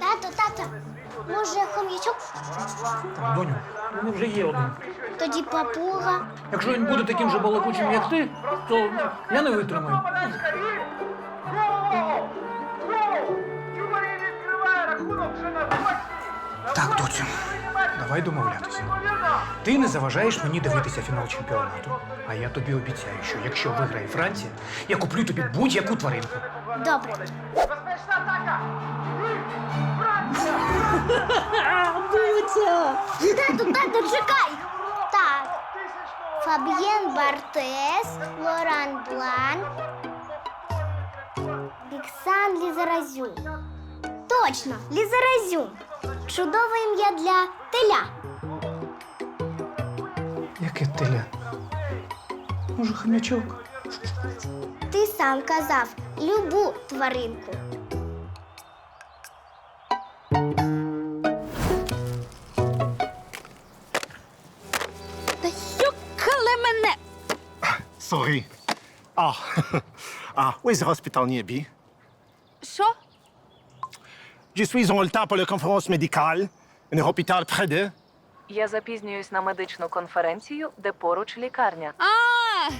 Тато, тато, може хом'ячок? Так, доню, у мене вже є один. Тоді папуга. Якщо він буде таким же балакучим, як ти, то я не витримаю. Так, доцю, давай домовлятися. Ти не заважаєш мені дивитися фінал чемпіонату. А я тобі обіцяю, що якщо виграє Франція, я куплю тобі будь-яку тваринку. Добре. Тату, тату, чекай! Так. Фаб'єн Бартес, Лоран Блан, Біксан Лізаразюм. Точно, Лізаразюм. Чудове ім'я для теля. Яке теля? Може, хомячок? Ти сам казав любу тваринку. Ah, ah, où est le hospital nearby? Що? Je suis en retard pour la conférence médicale. Un hôpital près de. Я запізнююсь на медичну конференцію, де поруч лікарня. А!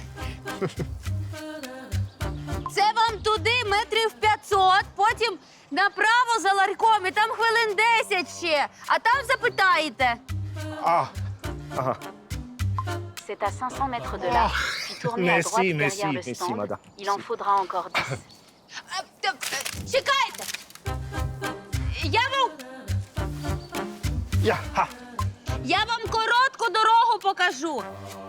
Це вам туди метрів 500, потім направо за ларьком, і там хвилин 10 ще. А там запитаєте. Ah, ah. C'est à 500 mètres de là. Puis tournez à Merci, droite merci, derrière le merci, stand. madame. Il en faudra encore 10. А, та- Чекайте! Я вам, Ja, ha. я вам коротку дорогу покажу.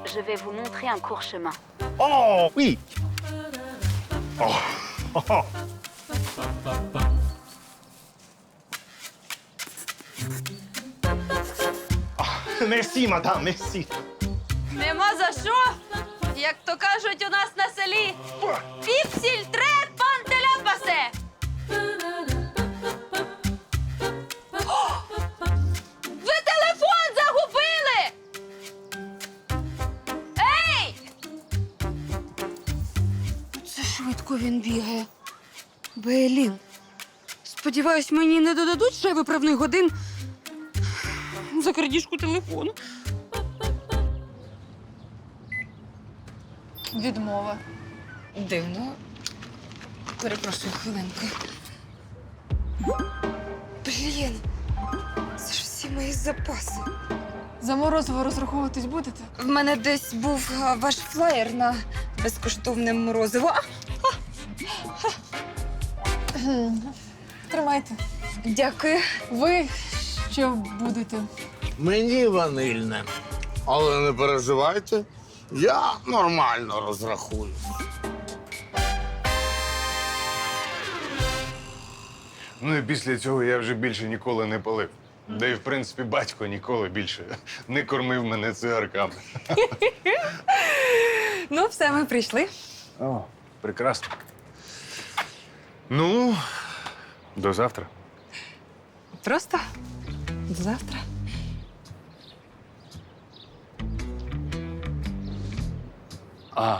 Je vais vous montrer un court chemin. Oh, oui. Oh, oh, oh. Ah, merci, madame, merci. Нема за що. Як то кажуть у нас на селі. Піпсіль трет пантеля пасе. Ви телефон загубили! Ей! Це швидко він бігає. Белін. Сподіваюсь, мені не додадуть ще виправних годин за крадіжку телефону. Відмова. Дивно. Перепрошую хвилинку. Блін, це ж всі мої запаси. За морозиво розраховуватись будете? В мене десь був а, ваш флаєр на безкоштовне морозиво. А! Тримайте. Дякую. Ви що будете? Мені ванильне. Але не переживайте, я нормально розрахую. Ну і після цього я вже більше ніколи не палив. Да і в принципі батько ніколи більше не кормив мене цигарками. Ну, все, ми прийшли. О, прекрасно. Ну, до завтра. Просто до завтра. А.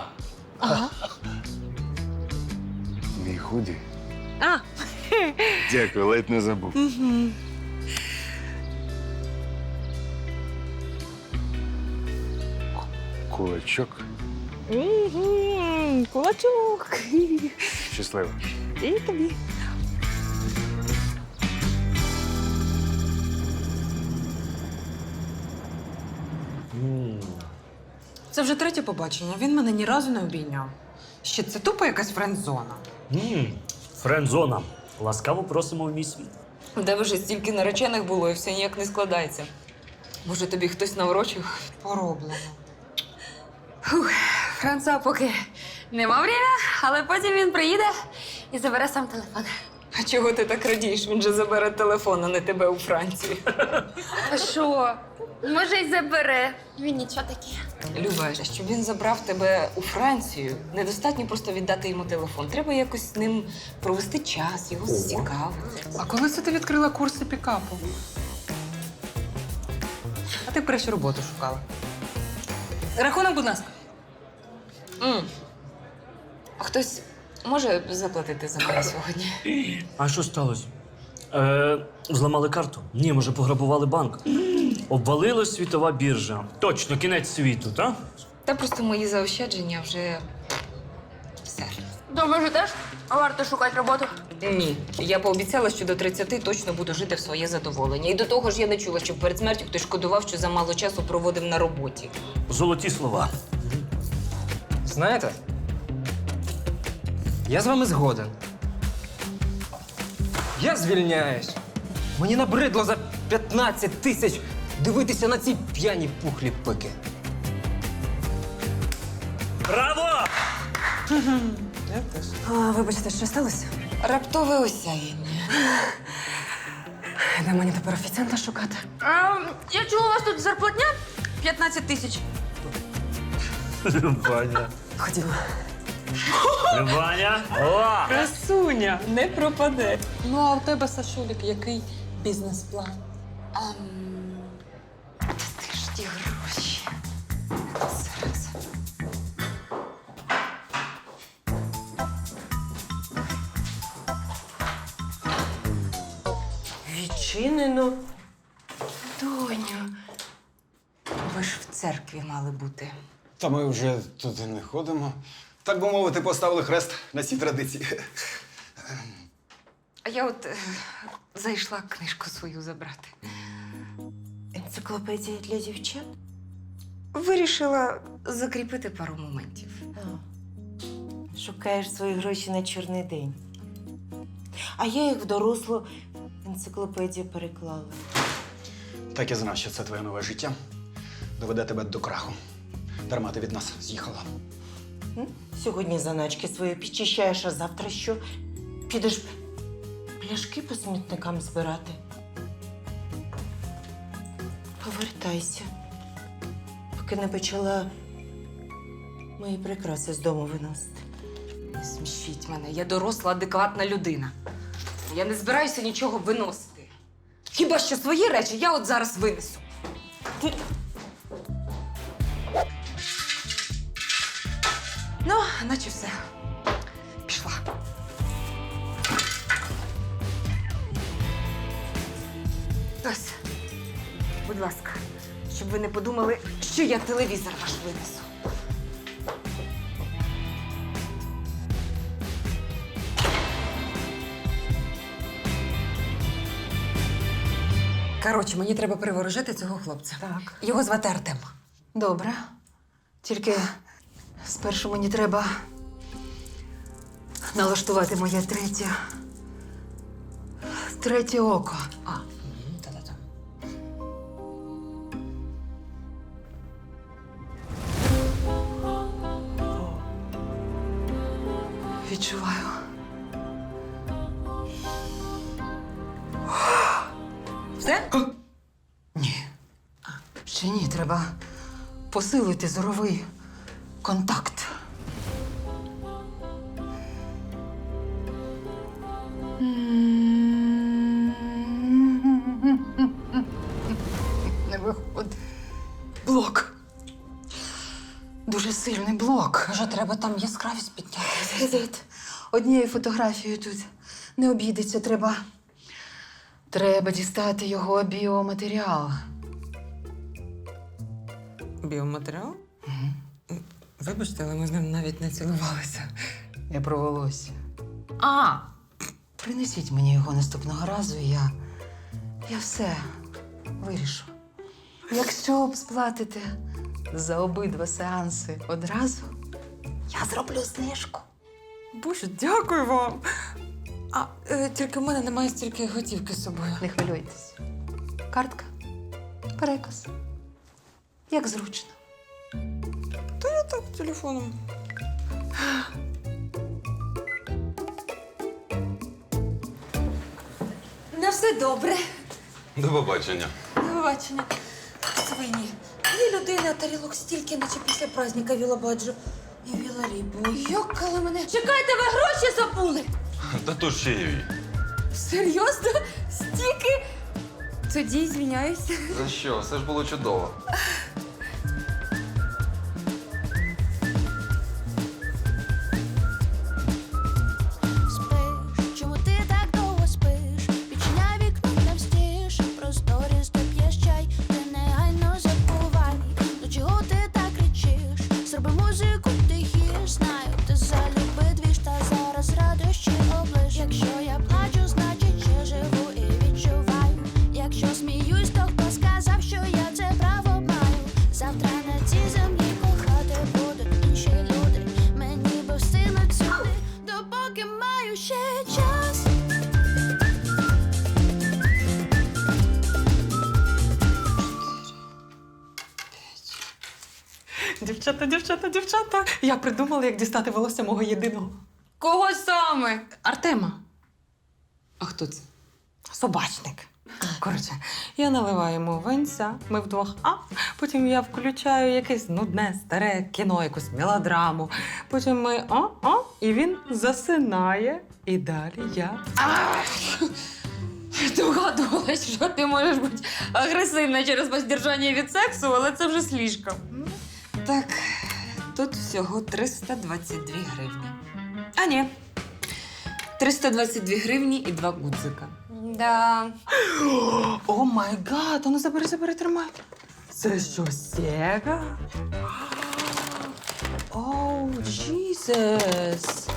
Мій худі. А. Дякую, ледь не забув. Кулачок. Угу, кулачок. Щасливо. І тобі. Це вже третє побачення. Він мене ні разу не обійняв. Ще це тупо якась френдзона. Ммм, френдзона. Ласкаво просимо в мій світ. Тебе вже стільки наречених було і все ніяк не складається. Може, тобі хтось наврочив? Пороблено. Франца поки нема время, але потім він приїде і забере сам телефон. А чого ти так радієш? Він же забере телефон, а не тебе у Франції. А що? Може, й забере. Він нічого такий. Люба, щоб він забрав тебе у Францію, недостатньо просто віддати йому телефон. Треба якось з ним провести час, його зацікавити. А коли це ти відкрила курси пікапу? А ти краще роботу шукала. Рахунок, будь ласка. м А хтось може заплатити за мене сьогодні? А що сталося? Е, зламали карту? Ні, може, пограбували банк. Обвалилась світова біржа. Точно, кінець світу, так? Та просто мої заощадження вже все. Думаю, теж варто шукати роботу. Ні, я пообіцяла, що до 30 точно буду жити в своє задоволення. І до того ж я не чула, щоб перед смертю хтось шкодував, що замало часу проводив на роботі. Золоті слова. Знаєте, я з вами згоден. Я звільняюсь. Мені набридло за 15 тисяч дивитися на ці п'яні пухлі пики. Браво! А, вибачте, що сталося? Раптове осяяння. Де мені тепер офіціанта шукати? А, я чула, у вас тут зарплатня 15 тисяч. Любаня. Ходімо. Любаня. О! Красуня, не пропаде. Ну, а у тебе, Сашулік, який бізнес-план? Ти ж ті гроші. Зараз. Відчинено. Доню. Ви ж в церкві мали бути. Та ми вже туди не ходимо. Так би мовити, поставили хрест на цій традиції. А я от е, зайшла книжку свою забрати. Енциклопедія для дівчат? Вирішила закріпити пару моментів. Шукаєш свої гроші на чорний день. А я їх в дорослу енциклопедію переклала. Так я знав, що це твоє нове життя доведе тебе до краху. Дарма ти від нас з'їхала. Сьогодні заначки свої підчищаєш, а завтра що? Підеш пляшки по смітникам збирати. Повертайся, поки не почала мої прикраси з дому виносити. Не смішіть мене, я доросла, адекватна людина. Я не збираюся нічого виносити. Хіба що свої речі я от зараз винесу. Подумали, що я телевізор ваш винесу. Коротше, мені треба приворожити цього хлопця. Так. Його звати Артем. Добре. Тільки спершу мені треба налаштувати моє третє. Третє око. А, треба посилити зоровий контакт. Не виходить. Блок. Дуже сильний блок. Може, треба там яскравість підняти? Однією фотографією тут не обійдеться. Треба. Треба дістати його біоматеріал. Біоматеріал? Вибачте, але ми з ним навіть не цілувалися. Я про волосся. А! Принесіть мені його наступного разу, і я. Я все вирішу. Якщо б сплатите за обидва сеанси одразу, я зроблю знижку. Боже, дякую вам. А е, тільки в мене немає стільки готівки з собою. Не хвилюйтесь. Картка, переказ. Як зручно. Та я так телефоном. На все добре. До побачення. До побачення. Свині. Дві людини, а тарілок стільки, наче після праздника Вілабаджо. І Віларібу. Йокали мене. Чекайте, ви гроші забули! Та то ще й. Серйозно? Стільки? Тоді звіняюся. За що? Все ж було чудово. Я придумала, як дістати волосся мого єдиного. Кого саме? Артема. А хто це? Собачник. Коротше, я наливаю йому винця, ми вдвох, а потім я включаю якесь нудне, старе кіно, якусь мелодраму. Потім ми а, а, і він засинає. І далі я. Догадувалась, що ти можеш бути агресивна через воздержання від сексу, але це вже слишком. Так, тут всього 322 гривні. А ні. 322 гривні і два гудзика. Да. О май гад, а ну забери, забери, тримай. Це що, Сега? Оу, Джізес.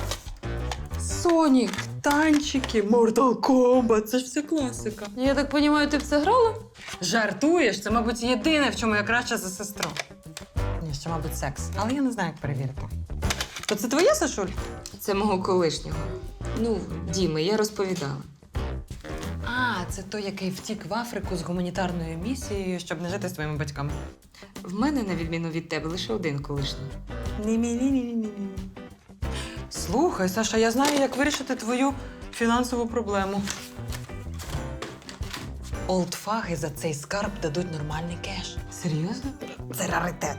Сонік, танчики, Mortal Kombat, це ж все класика. Я так розумію, ти в це грала? Жартуєш, це, мабуть, єдине, в чому я краща за сестру. Ні, ще, мабуть, секс. Але я не знаю, як перевірити. То це твоє, Сашуль? Це мого колишнього. Ну, Діми, я розповідала. А, це той, який втік в Африку з гуманітарною місією, щоб не жити з твоїми батьками. В мене, на відміну від тебе, лише один колишній. Ні-ні-ні-ні-ні. Слухай, Саша, я знаю, як вирішити твою фінансову проблему. Олдфаги за цей скарб дадуть нормальний кеш. Серйозно? Це раритет.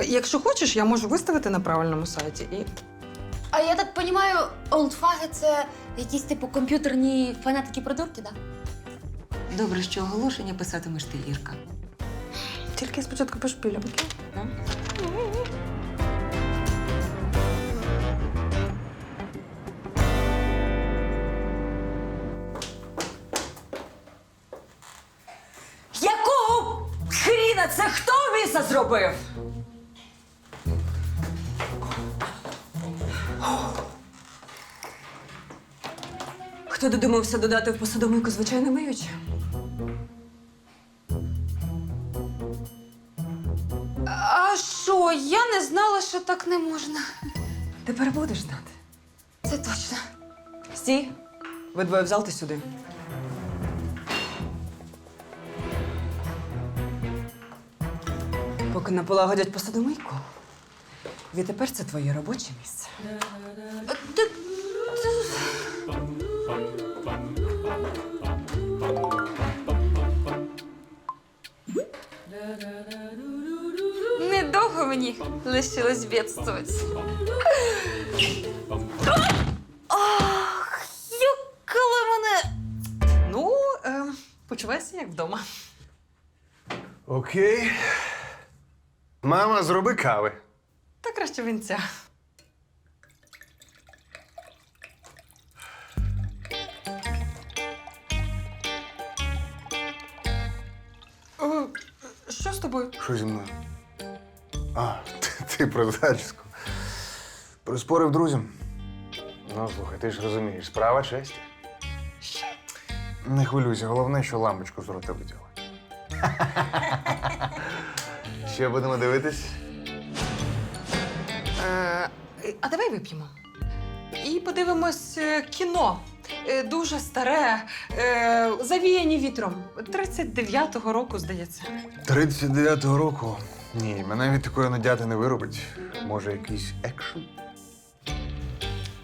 Якщо хочеш, я можу виставити на правильному сайті і. А я так розумію, олдфаги це якісь типу комп'ютерні фанатики придурки, так? Да? Добре, що оголошення писатимеш ти, Ірка. Тільки спочатку пошпілям. Якого хріна це хто віса зробив? Хто додумався додати в посудомийку звичайне миюче? А що? Я не знала, що так не можна. Тепер будеш знати. Це точно. Стій, ви двоє взяли сюди. Поки не полагодять посудомийку. Відтепер це твоє робоче місце. Недовго мені лишилось бідствувати. Ах, юкали мене. Ну, е, почувайся як вдома. Окей. Мама, зроби кави. Та краще вінця. Е, Що з тобою? Що зі мною? А, ти, ти про зачіску. Проспорив друзям. Ну, слухай, ти ж розумієш, справа честі. Не хвилюйся, головне, що лампочку з рота витягли. Ще будемо дивитись? Е, а давай вип'ємо. І подивимось е, кіно. Е, Дуже старе, е, завіяні вітром. 39-го року, здається. 39-го року. Ні, мене від такої надяти не виробить. Може, якийсь екшн?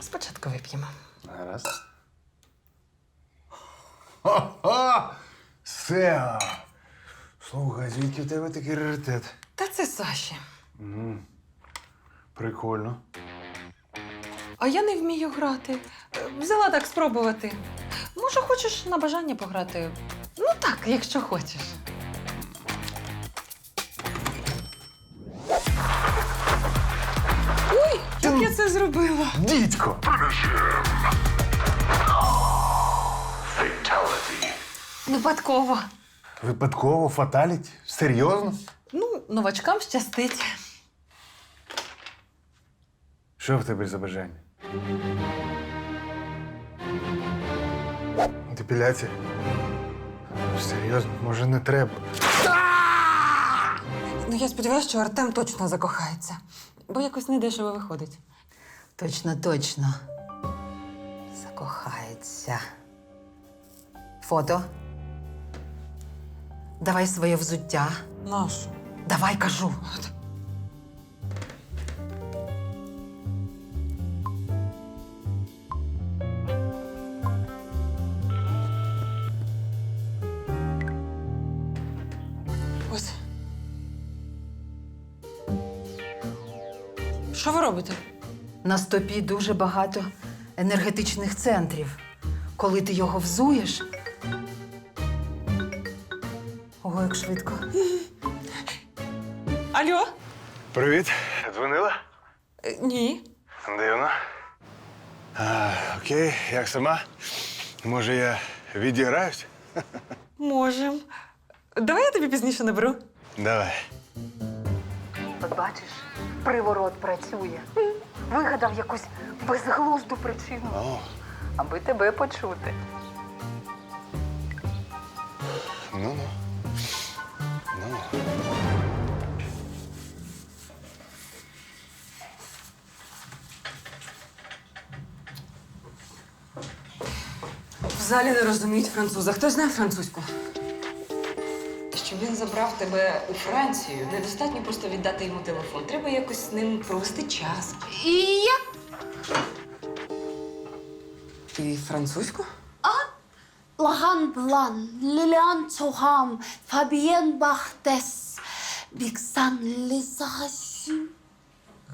Спочатку вип'ємо. Гаразд. Сеа! Слухай, звідки в тебе такий раритет? Та це Саші. М, Прикольно. А я не вмію грати. Е, Взяла так спробувати. Може, хочеш на бажання пограти? Ну так, якщо хочеш. Зробила? Дідько! Випадково. Випадково фаталіті? Серйозно? Ну, новачкам щастить. Що в тебе за бажання? Депіляція? Серйозно, може не треба. Ну, я сподіваюся, що Артем точно закохається, бо якось недешево виходить. Точно, точно. Закохається. Фото. Давай своє взуття. Нашу. Давай кажу. Ось. Що ви робите? На стопі дуже багато енергетичних центрів. Коли ти його взуєш. Ого, як швидко. Алло? Привіт. Дзвонила? Е, Ні. Дивно. А, окей, як сама? Може, я відіграюсь? Можем. Давай я тобі пізніше наберу. Давай. От бачиш, приворот працює. Вигадав якусь безглузду причину, О, аби тебе почути. ну ну. Ну. В залі не розуміють француза. Хто знає французьку? Він забрав тебе у Францію, недостатньо просто віддати йому телефон. Треба якось з ним провести час. І я Ти французьку? Лаган Блан, Ліліан Цогам, Фабієн Бахтес, Біксан Лізасю.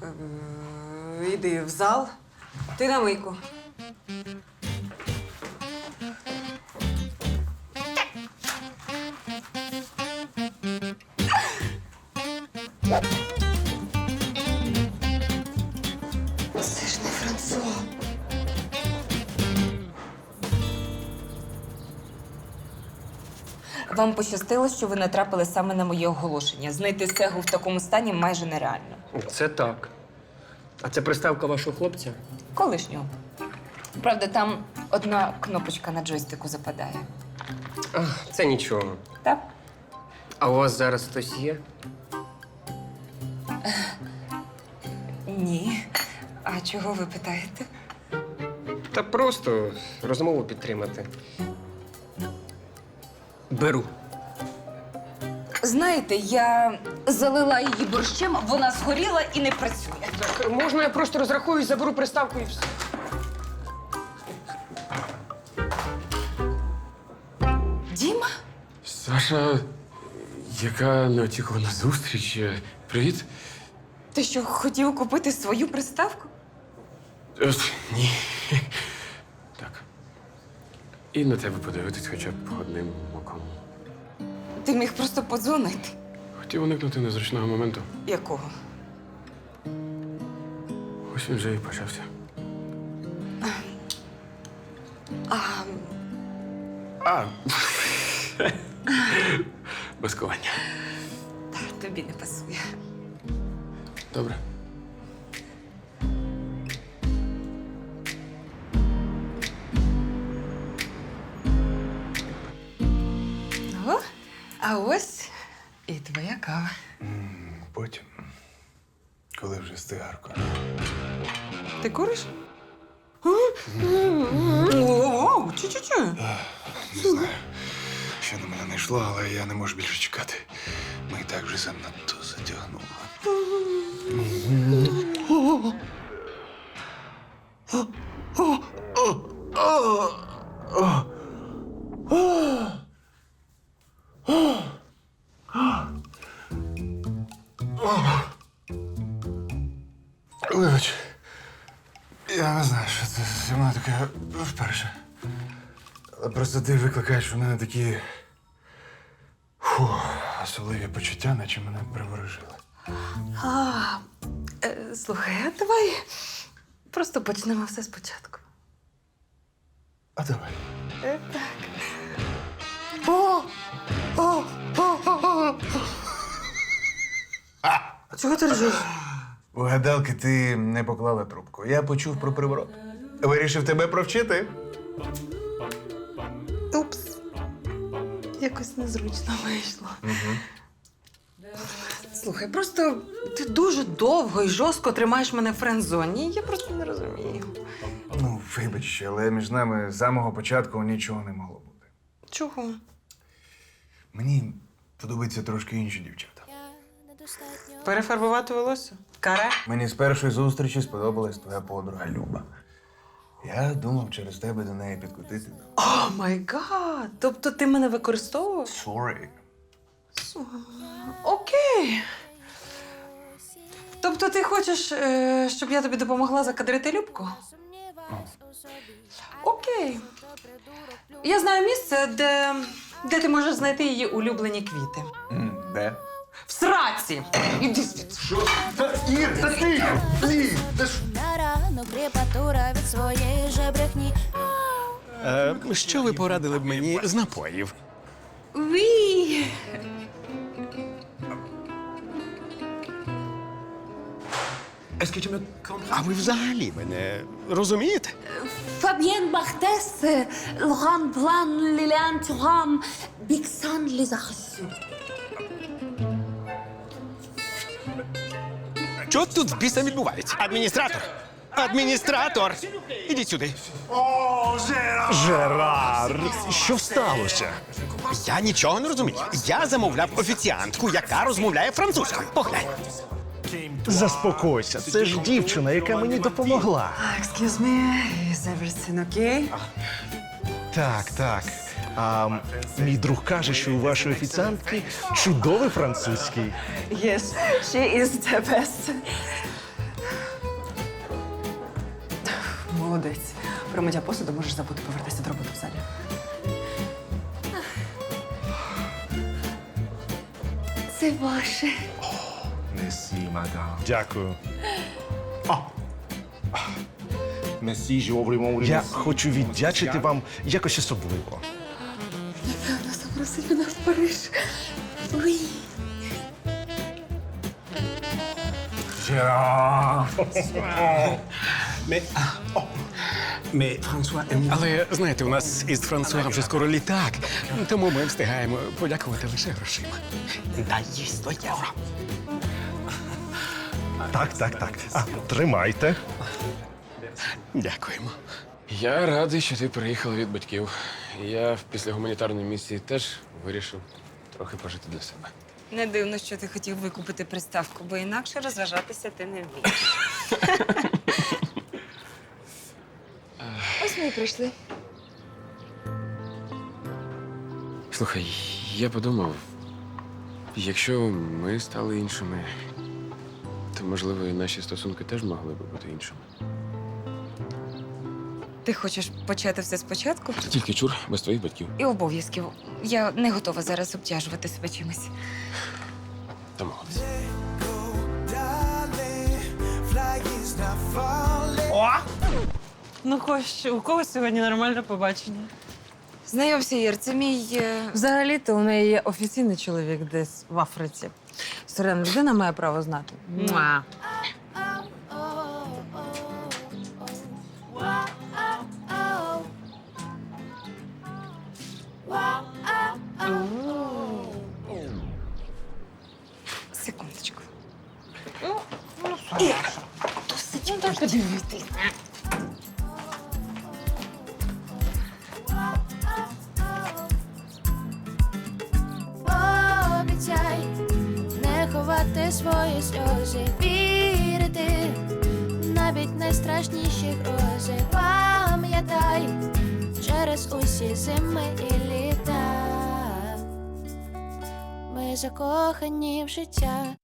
Е, Іди в зал. Ти на мийку. Це ж не Франсуа. Вам пощастило, що ви натрапили саме на моє оголошення. Знайти сегу в такому стані майже нереально. Це так. А це приставка вашого хлопця? Колишнього. Правда, там одна кнопочка на джойстику западає. А, це нічого. Так? А у вас зараз хтось є? Ні. А чого ви питаєте? Та просто розмову підтримати. Беру. Знаєте, я залила її борщем, вона згоріла і не працює. Так, можна я просто розрахуюсь, заберу приставку і все. Діма? Саша, яка неочікувана зустріч. Привіт. Ти що, хотів купити свою приставку? Е, Ні. Так. І на тебе подивитись хоча б одним оком. Ти міг просто подзвонити. Хотів уникнути незручного моменту. Якого? Ось він вже і почався. А, А. Маскування. тобі не пасує. Добре. О, а ось і твоя кава. Потім, коли вже з цигаркою. Ти куриш? О, чу-чу-чу. Не знаю, що на мене не йшло, але я не можу більше чекати. Ми і так вже занадто затягнули. У мене такі фу, особливі почуття, наче мене приворожили. А, е, слухай, а давай просто почнемо все спочатку. А давай. Е, так. О! О! О! О! А чого ти ржеш? У гадалки ти не поклала трубку. Я почув про приворот. Вирішив тебе провчити. Якось незручно вийшло. Угу. Слухай, просто ти дуже довго і жорстко тримаєш мене в френдзоні. Я просто не розумію. Ну, вибач, але між нами з самого початку нічого не могло бути. Чого? Мені подобаються трошки інші дівчата. Перефарбувати волосся? Каре? Мені з першої зустрічі сподобалась твоя подруга Люба. Я думав через тебе до неї підкотити. О май гад! Тобто ти мене використовував? Sorry. Окей. Тобто ти хочеш, е, щоб я тобі допомогла закадрити Любку? Окей. Я знаю місце, де, де ти можеш знайти її улюблені квіти. Де? В сраці! Іди звідси. Ір, та ти! Блін, ти ж... Ранок кріпатура від своєї же брехні. Е, що ви порадили б мені з напоїв? Ві. А ви взагалі мене розумієте? Фабien Barthes, Laurent Blanc, Liliane Thuram, Bixan les Що тут з біса відбувається? Адміністратор! Адміністратор! Ідіть сюди. О, Жерар! Жерар, що сталося? Я нічого не розумію. Я замовляв офіціантку, яка розмовляє французькою. Поглянь. Заспокойся, це ж дівчина, яка мені допомогла. Excuse me, is everything okay? Так, так. А мій друг каже, що у вашої офіціантки чудовий французький. Yes, she is the best. Молодець. Про миття посуду можеш забути повертайся до роботи в залі. Це ваше. Месі, мадам. Дякую. Месі, Я хочу віддячити вам якось особливо. Запросить мене в Париж. Уй. Але знаєте, у нас із Франсуа вже скоро літак, тому ми встигаємо подякувати лише грошима. Дай їй 100 євро. Так, так, так. А, тримайте. Дякуємо. Я радий, що ти приїхала від батьків. Я після гуманітарної місії теж вирішив трохи пожити для себе. Не дивно, що ти хотів викупити приставку, бо інакше розважатися ти не вмієш. Ось ми і прийшли. Слухай, я подумав, якщо ми стали іншими, то можливо і наші стосунки теж могли би бути іншими. Ти хочеш почати все спочатку? Тільки чур без твоїх батьків. І обов'язків. Я не готова зараз обтяжувати себе чимось. Домовились. О! Ну, хоч у когось сьогодні нормальне побачення. Знайомся, Ір, це мій. е, Взагалі-то у неї є офіційний чоловік десь в Африці. Сирена людина має право знати. Муа. Ір, досить ну, подивити. Обіцяй не ховати свої сльози, вірити навіть найстрашніші грози. Пам'ятай через усі зими і літа. Ми закохані в життя.